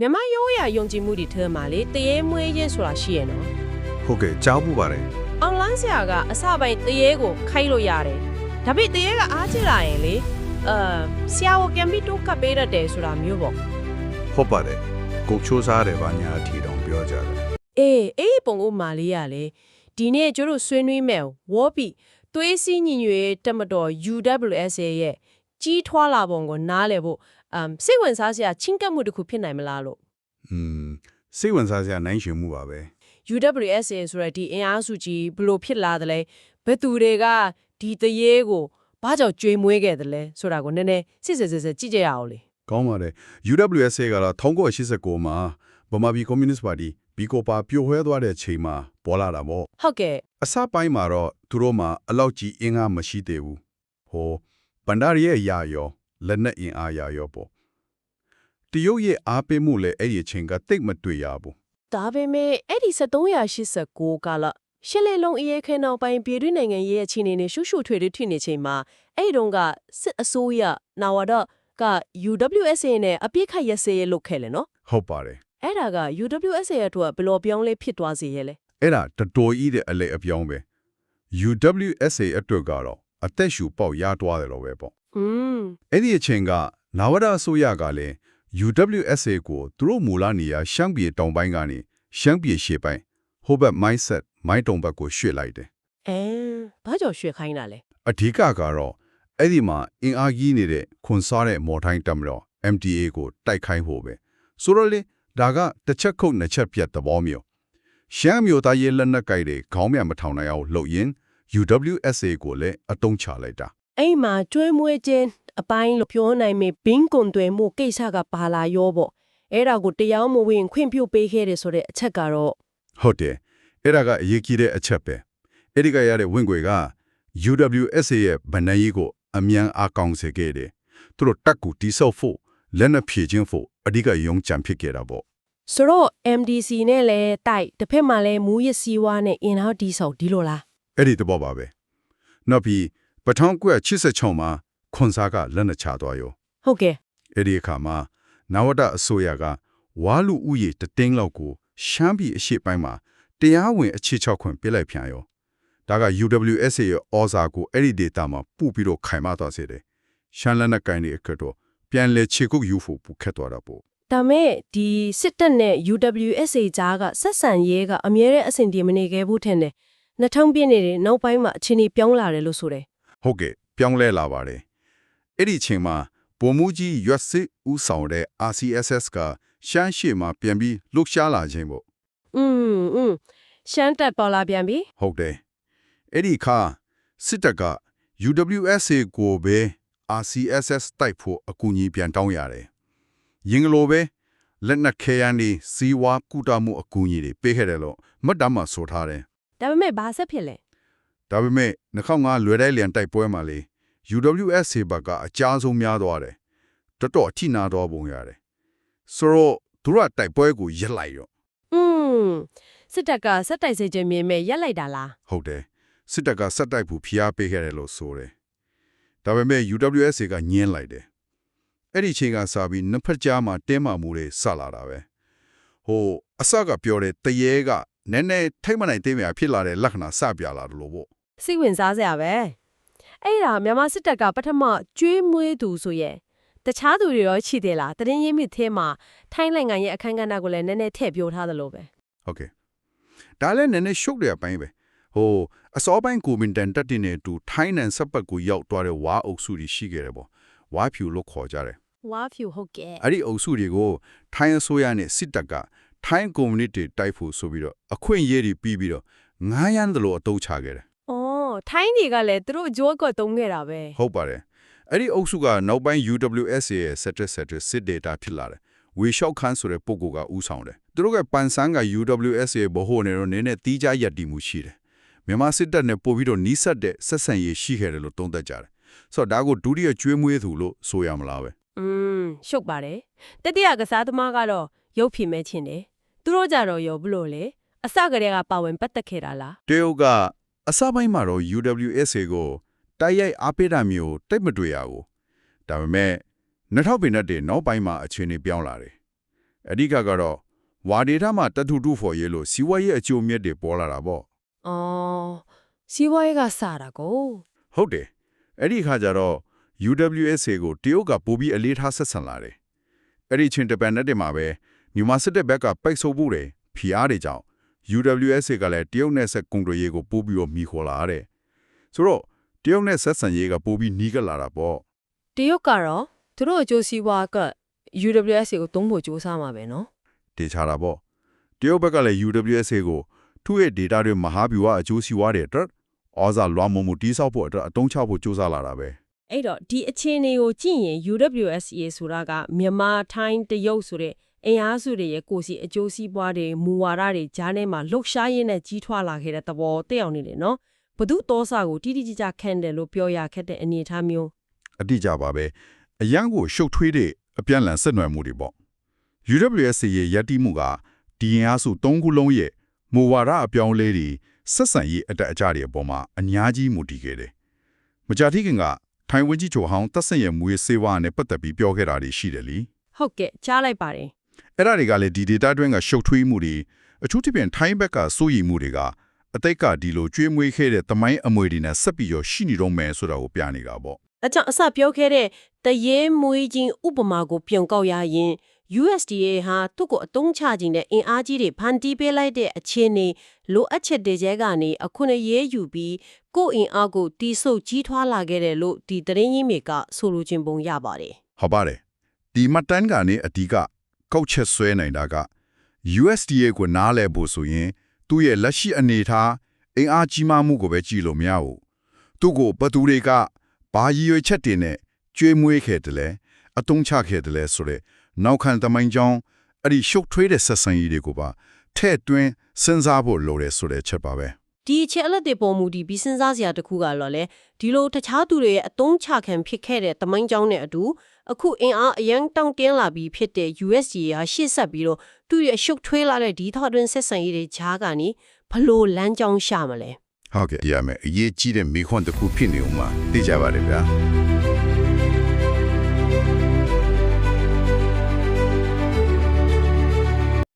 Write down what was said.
မြန်မာရိုးရာယုံကြည်မှုတွေထဲမှာလေတရေမွေးခြင်းဆိုတာရှိရနော်ဟုတ်ကဲ့ကြားမှုပါတယ်အွန်လိုင်းဆရာကအစပိုင်းတရေကိုခိုင်းလို့ရတယ်ဒါပေမဲ့တရေကအားကျလာရင်လေအာဆရာကိုကံပြီးတိုးကပ်ပေးတတ်တယ်ဆိုတာမျိုးပေါ့ဟုတ်ပါတယ်ကိုချိုးစားတယ်ဘာညာအထီတောင်ပြောကြတယ်အေးအေးပုံဥမာလေးရလေဒီနေ့ကျတို့ဆွေးနွေးမယ်ဝေါ်ပီသွေးစည်းညီညွတ်ရေးတက်မတော် UWSA ရဲ့ကြီးထွားလာပုံကိုနားလည်ဖို့ အမ်စိတ်ဝင်စားစရာချင်းကပ်မှုတစ်ခုဖြစ်နိုင်မလားလို့อืมစိတ်ဝင်စားစရာနိုင်ရှင်မှုပါပဲ UWSA ဆိုတဲ့ဒီအင်အားစုကြီးဘလို့ဖြစ်လာတယ်လဲဘယ်သူတွေကဒီတရေကိုဘာကြောင့်ကြွေးမွေးခဲ့တယ်လဲဆိုတာကိုနည်းနည်းစစ်စစ်စစ်စစ်ကြည့်ကြရအောင်လေကောင်းပါတယ် UWSA ကတော့1989မှာဗမာပြည်ကွန်မြူနစ်ပါတီဘီကိုပါပြိုဟဲသွားတဲ့ချိန်မှာပေါ်လာတာပေါ့ဟုတ်ကဲ့အစပိုင်းမှာတော့သူတို့မှာအလောက်ကြီးအင်အားမရှိသေးဘူးဟိုဗန္ဒာရီရဲ့ယာရော လက်နက်အင်အားယာရောပေါ့တရုတ်ရဲ့အားပေးမှုလည်းအဲ့ဒီအချိန်ကတိတ်မတွေ့ရဘူးဒါပေမဲ့အဲ့ဒီ7389ကလာရှစ်လေးလုံးအရေးခဲနောက်ပိုင်းပြည်တွင်းနိုင်ငံရေးအခြေအနေနဲ့ရှုရှုထွေထွေထွေနေချိန်မှာအဲ့ဒီတုန်းကစစ်အစိုးရနာဝဒက UWSA နဲ့အပြစ်ခတ်ရစဲရလုပ်ခဲ့လေနော်ဟုတ်ပါတယ်အဲ့ဒါက UWSA ရဲ့အတွက်ဘယ်လိုပြောင်းလဲဖြစ်သွားစေရဲ့လဲအဲ့ဒါတတော်ကြီးတဲ့အလဲအပြောင်းပဲ UWSA အတွက်ကတော့အသက်ရှူပေါက်ရသွားတယ်လို့ပဲပေါ့อืม အဲ့ဒီအချိန်ကနာဝဒအစိုးရကလည်း UWSA ကိုသူတို့မူလနေရာရှမ်းပြည်တောင်ပိုင်းကနေရှမ်းပြည်ရှေ့ပိုင်းဟိုဘက် mindset မိုင်းတုံဘက်ကိုရွှေ့လိုက်တယ်အဲဘာကြောင့်ရွှေ့ခိုင်းတာလဲအဓိကကတော့အဲ့ဒီမှာအင်အားကြီးနေတဲ့ခွန်စားတဲ့မော်ထိုင်းတမတော် MTA ကိုတိုက်ခိုင်းဖို့ပဲဆိုတော့လေဒါကတစ်ချက်ခုတ်နှစ်ချက်ပြတ်သဘောမျိုးရှမ်းမျိုးသားရေးလက်နက်ကိုက်တွေခေါင်းမြမထောင်နိုင်အောင်လုပ်ရင် UWSA ကိုလည်းအတုံးချလိုက်တာ အဲ့မှာကျွေးမွေးခြင်းအပိုင်းလို့ပြောနိုင်မေဘင်းကွန်တွေမှုကိစ္စကပါလာရောပေါ့အဲ့ဒါကိုတရားမဝင်ခွင့်ပြုပေးခဲ့တယ်ဆိုတဲ့အချက်ကတော့ဟုတ်တယ်အဲ့ဒါကအရေးကြီးတဲ့အချက်ပဲအဲ့ဒီကရတဲ့ဝင်ခွေက UWSA ရဲ့ဗဏ္ဍာရေးကိုအမြန်အားကောင်းစေခဲ့တယ်သူတို့တက်ကူတိဆောက်ဖို့လက်နက်ဖြည့်ခြင်းဖို့အဓိကယုံကြံဖြစ်ခဲ့တာပေါ့ဆိုတော့ MDC နဲ့လည်းတိုက်တစ်ဖက်မှာလည်းမူရစီဝါနဲ့အင်အားဒီဆောက်ဒီလိုလားအဲ့ဒီသဘောပါပဲနောက်ပြီး ပထမကွက်86မှာခွန်စားကလက်နက်ချသွားရောဟုတ်ကဲ့အဲ့ဒီအခါမှာနဝတအစိုးရကဝါလူဥယေတသိန်းလောက်ကိုရှမ်းပြည်အရှိပိုင်းမှာတရားဝင်အခြေချောက်ခွင့်ပြလိုက်ပြန်ရောဒါက UWSA ရဲ့ဩဇာကိုအဲ့ဒီဒေတာမှာပူပြီးတော့ခိုင်မာသွားစေတယ်ရှမ်းလက်နက်ကိုင်တွေအခက်တော့ပြန်လေခြေကုပ်ယူဖို့ပူခက်သွားတာပေါ့ဒါမဲ့ဒီစစ်တပ်နဲ့ UWSA ကြားကဆက်ဆံရေးကအမြဲတမ်းအဆင်ပြေမနေခဲ့ဘူးထင်တယ်2000ပြည့်နေတဲ့နောက်ပိုင်းမှာအခြေအနေပြောင်းလာတယ်လို့ဆိုတယ် ဟုတ်ကဲ့ပြောင်းလဲလာပါတယ်အဲ့ဒီအချိန်မှာပုံမူကြီးရွက်စစ်ဦးဆောင်တဲ့ RCSS ကရှမ်းရှေ့မှာပြန်ပြီးလှုပ်ရှားလာခြင်းပေါ့ อืมอืมရှမ်းတက်ပေါ်လာပြန်ပြီ ဟုတ်တယ်အဲ့ဒီခါစစ်တပ်က UWSA ကိုပဲ RCSS တိုက်ဖို့အကူအညီပြန်တောင်းရတယ်။ရင်ကလိုပဲလက်နက်ခဲယမ်းတွေစီဝါကုတမှုအကူအညီတွေပေးခဲ့တယ်လို့မှတ်တမ်းမှာဆိုထားတယ် ဒါပေမဲ့ဘာဆက်ဖြစ်လဲ ။ ဒါပေမဲ့2005လွယ်တဲ့လျံတိုက်ပွဲမှာလေ UWSA ဘက်ကအကြမ်းဆုံးများသွားတယ်။တော်တော်အထိနာတော့ပုံရတယ်။ဆိုတော့သူတို့ကတိုက်ပွဲကိုရက်လိုက်ရောอืมစစ်တပ်ကစက်တိုက်စေခြင်းမြင်မဲ့ရက်လိုက်တာလားဟုတ်တယ်စစ်တပ်ကစက်တိုက်ဖို့ဖိအားပေးခဲ့တယ်လို့ဆိုတယ်ဒါပေမဲ့ UWSA ကညင်းလိုက်တယ်အဲ့ဒီချိန်ကစပြီးနှစ်ဖက်ကြားမှာတင်းမာမှုတွေဆက်လာတာပဲဟိုအစကပြောတဲ့တရေကနည်းနည်းထိတ်မနိုင်သေးမြဖြစ်လာတဲ့လက္ခဏာစပြလာတယ်လို့ပေါ့ စိတ်ဝင်စားစရာပဲအဲ့ဒါမြန်မာစစ်တပ်ကပထမကျွေးမွေးသူဆိုရဲ့တခြားသူတွေရောရှိသေးလားတရင်ရင်းမြစ်သေးမှာထိုင်းနိုင်ငံရဲ့အခန်းကဏ္ဍကိုလည်းနည်းနည်းထည့်ပြောထားသလိုပဲဟုတ်ကဲ့ဒါလည်းနည်းနည်းရှုပ်တဲ့အပိုင်းပဲဟိုအစောပိုင်းကိုမင်တန်တက်တင်နေတူထိုင်းနန်ဆက်ပတ်ကိုရောက်သွားတဲ့ဝါအုပ်စုတွေရှိခဲ့တယ်ပေါ့ဝါဖြူလို့ခေါ်ကြတယ်ဝါဖြူဟုတ်ကဲ့အဲ့ဒီအုပ်စုတွေကိုထိုင်းအစိုးရနဲ့စစ်တပ်ကထိုင်းကွန်မြူနတီတိုက်ဖို့ဆိုပြီးတော့အခွင့်အရေးတွေပြီးပြီးတော့ငားရမ်းတယ်လို့အတုံးချခဲ့တယ်အော် ထိုင်းတွေကလည်းသူတို့အကျိုးအကွက်တုံးခဲ့တာပဲဟုတ်ပါတယ်အဲ့ဒီအုပ်စုကနောက်ပိုင်း UWSA ရဲ့ set set စစ် data ဖြစ်လာတယ်ဝေလျှောက်ခန်းဆိုတဲ့ပုဂ္ဂိုလ်ကဥဆောင်တယ်သူတို့ကပန်ဆန်းက UWSA ဘဟုနဲ့တော့နည်းနည်းတီးခြားရပ်တည်မှုရှိတယ်မြန်မာစစ်တပ်နဲ့ပို့ပြီးတော့နီးစပ်တဲ့ဆက်ဆံရေးရှိခဲ့တယ်လို့သုံးသပ်ကြတယ်ဆိုတော့ဒါကိုဒုတိယကျွေးမွေးသူလို့ဆိုရမလားပဲอืมရှုပ်ပါတယ်တတိယကစားသမားကတော့ရုပ်ဖြည်မဲ့ချင်းတယ်သူတို့ကြတော့ရောဘလို့လေအစကတည်းကပါဝင်ပတ်သက်ခဲ့တာလားတရုတ်က အစပိုင်းမှာတော့ UWSA ကိုတိုက်ရိုက်အားပေးတာမျိုးတိတ်မတွေ့ရဘူးဒါပေမဲ့2000ပင်တဲ့နောက်ပိုင်းမှာအခြေအနေပြောင်းလာတယ်အဓိကကတော့ဝါဒေတာမှာတထူတူဖို့ရေးလို့စီးပွားရေးအကျိုးမြတ်တွေပေါ်လာတာပေါ့အော်စီးပွားရေးကစတာကိုဟုတ်တယ်အဲ့ဒီခါကျတော့ UWSA ကိုတရုတ်ကပိုပြီးအလေးထားဆက်ဆံလာတယ်အဲ့ဒီချင်းတပန်နဲ့တည်းမှာပဲမြန်မာစစ်တပ်ဘက်ကပိတ်ဆို့ဖို့တွေဖီအားတွေကြောင့် UWSA ကလည်းတရုတ်နဲ့ဆက်ကုန်သွယ်ရေးကိုပို့ပြီးတော့မိခေါ်လာတယ်ဆိုတော့တရုတ်နဲ့ဆက်ဆံရေးကပိုပြီးနီးကပ်လာတာပေါ့တရုတ်ကတော့သူတို့အကျိုးစီးပွားက UWSA ကိုသုံးဖို့ကြိုးစားမှာပဲနော်တေချာတာပေါ့တရုတ်ဘက်ကလည်း UWSA ကိုသူ့ရဲ့ data တွေမဟာဗျူဟာအကျိုးစီးပွားတွေအတွက်ဩဇာလွှမ်းမိုးမှုတိစောက်ဖို့အတွက်အတုံးချဖို့စူးစမ်းလာတာပဲအဲ့တော့ဒီအခြေအနေကိုကြည့်ရင် UWSA ဆိုတာကမြန်မာထိုင်းတရုတ်ဆိုတဲ့ အင်အားစုတွေရဲ့ကိုယ်စီအကျိုးစီးပွားတွေမူဝါဒတွေကြားထဲမှာလှုပ်ရှားရင်းနဲ့ကြီးထွားလာခဲ့တဲ့သဘောတက်အောင်နေတယ်နော်ဘဒုတောစာကိုတိတိကျကျခံတယ်လို့ပြောရခက်တဲ့အနေအထားမျိုးအတိအကျပါပဲအရန်ကိုရှုပ်ထွေးတဲ့အပြန်လန်ဆက်နွယ်မှုတွေပေါ့ UWSA ရဲ့ယက်တီမှုကဒီရင်အားစု၃ခုလုံးရဲ့မူဝါဒအပြောင်းအလဲတွေဆက်ဆံရေးအတက်အကျတွေအပေါ်မှာအများကြီးမူတည်ခဲ့တယ်မကြာသေးခင်ကထိုင်ဝန်းကြီးချိုဟောင်းတက်ဆင်ရဲ့မူရေးစေဝါနဲ့ပတ်သက်ပြီးပြောခဲ့တာတွေရှိတယ်လीဟုတ်ကဲ့ကြားလိုက်ပါတယ် အဲ့ဒါတွေကလည်းဒီ data တွင်းကရှုပ်ထွေးမှုတွေအထူးသဖြင့်ထိုင်းဘက်ကစိုးရိမ်မှုတွေကအတိတ်ကဒီလိုကျွေးမွေးခဲ့တဲ့တမိုင်းအမွေတွေနဲ့ဆက်ပြီးရရှိနေတော့မယ်ဆိုတာကိုပြနေတာပေါ့အကြောင်းအစပြောခဲ့တဲ့တရေမွေးချင်းဥပမာကိုပြန်ကောက်ရရင် USDA ဟာသူ့ကိုအတုံးချခြင်းနဲ့အင်အားကြီးတွေဖန်တီးပေးလိုက်တဲ့အခြေအနေလိုအပ်ချက်တွေကျဲကနေအခွင့်အရေးယူပြီးကိုယ့်အင်အားကိုတီးဆုပ်ကြီးထွားလာခဲ့တယ်လို့ဒီသတင်းရင်းမြစ်ကဆိုလိုခြင်းပုံရပါတယ်ဟုတ်ပါတယ်ဒီမှတ်တမ်းကနေအဓိက ကောက်ချက်ဆွဲနိုင်တာက USDA ကိုနားလည်ဖို့ဆိုရင် သူ့ရဲ့လက်ရှိအနေအထားအင်အားကြီးမားမှုကိုပဲကြည့်လို့မရဘူးသူ့ကိုဘသူတွေကဘာရည်ရွယ်ချက်တွေနဲ့ကျွေးမွေးခဲ့တယ်လဲအတုံးချခဲ့တယ်လဲဆိုတဲ့နောက်ခံသမိုင်းကြောင်းအဲ့ဒီရှုပ်ထွေးတဲ့ဆက်ဆံရေးတွေကိုပါထဲ့တွင်းစဉ်းစားဖို့လိုတယ်ဆိုတဲ့ချက်ပါပဲ ဒီအချက်အလက်တွေပေါ်မူဒီပြီးစဉ်းစားစရာတစ်ခုကတော့လေဒီလိုတခြားသူတွေရဲ့အတုံးချခံဖြစ်ခဲ့တဲ့တမိုင်းကြောင်းနဲ့အတူအခုအင်အားအရန်တောင့်တင်းလာပြီးဖြစ်တဲ့ USDA ဟာရှေ့ဆက်ပြီးတော့သူ့ရဲ့ရှုပ်ထွေးလာတဲ့ဒီထောက်တွင်းဆက်ဆံရေးတွေဂျားကနေဘလို့လမ်းကြောင်းရှာမလဲဟုတ်ကဲ့ရမယ်အရေးကြီးတဲ့မိခွန်းတစ်ခုဖြစ်နေဦးမှာသိကြပါလေဗျာ